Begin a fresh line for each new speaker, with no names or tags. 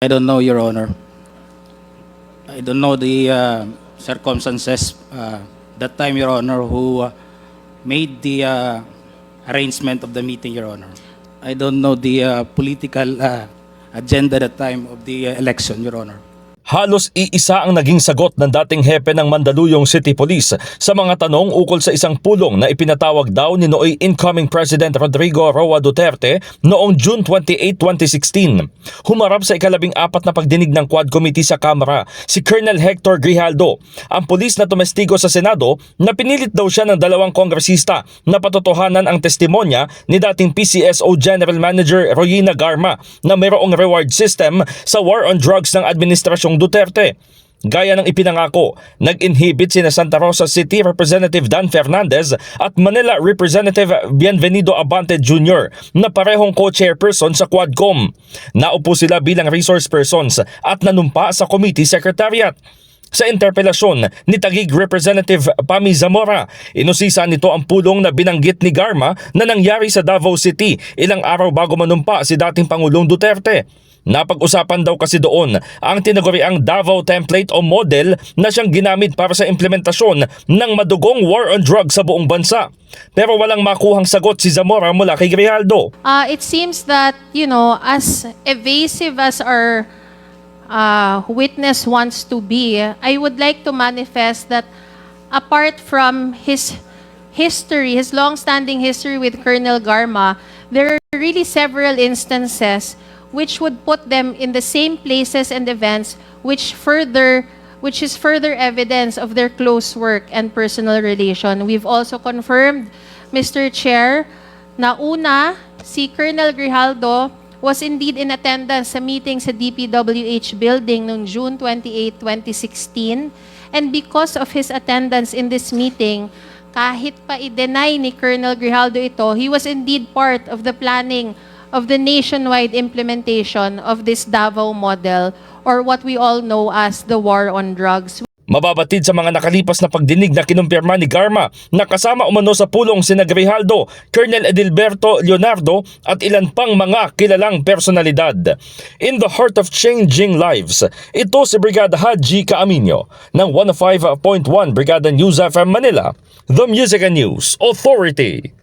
I don't know, Your Honor. I don't know the uh, circumstances uh, that time, Your Honor, who uh, made the uh, arrangement of the meeting, Your Honor. I don't know the uh, political uh, agenda at the time of the uh, election, Your Honor.
Halos iisa ang naging sagot ng dating hepe ng Mandaluyong City Police sa mga tanong ukol sa isang pulong na ipinatawag daw ni nooy incoming President Rodrigo Roa Duterte noong June 28, 2016. Humarap sa ikalabing apat na pagdinig ng Quad Committee sa Kamara si Colonel Hector Grijaldo, ang pulis na tumestigo sa Senado na pinilit daw siya ng dalawang kongresista na patotohanan ang testimonya ni dating PCSO General Manager Royina Garma na mayroong reward system sa war on drugs ng Administrasyong Duterte. Gaya ng ipinangako, nag-inhibit sina Santa Rosa City Representative Dan Fernandez at Manila Representative Bienvenido Abante Jr. na parehong co-chairperson sa Quadcom. Naupo sila bilang resource persons at nanumpa sa committee secretariat. Sa interpelasyon ni Tagig Representative Pami Zamora, inusisa nito ang pulong na binanggit ni Garma na nangyari sa Davao City ilang araw bago manumpa si dating Pangulong Duterte. Napag-usapan daw kasi doon ang tinaguriang Davao template o model na siyang ginamit para sa implementasyon ng madugong war on drugs sa buong bansa. Pero walang makuhang sagot si Zamora mula kay Grijaldo.
Uh, it seems that, you know, as evasive as our uh, witness wants to be, I would like to manifest that apart from his history, his long-standing history with Colonel Garma, there are really several instances which would put them in the same places and events which further which is further evidence of their close work and personal relation. We've also confirmed, Mr. Chair, na una, si Colonel Grijaldo was indeed in attendance sa meeting sa DPWH building noong June 28, 2016. And because of his attendance in this meeting, kahit pa i-deny ni Colonel Grijaldo ito, he was indeed part of the planning of the nationwide implementation of this Davao model or what we all know as the war on drugs.
Mababatid sa mga nakalipas na pagdinig na kinumpirma ni Garma na kasama umano sa pulong sina Grijaldo, Colonel Edilberto Leonardo at ilan pang mga kilalang personalidad. In the heart of changing lives, ito si Brigada Haji Kaaminyo ng 105.1 Brigada News FM Manila, The Music and News Authority.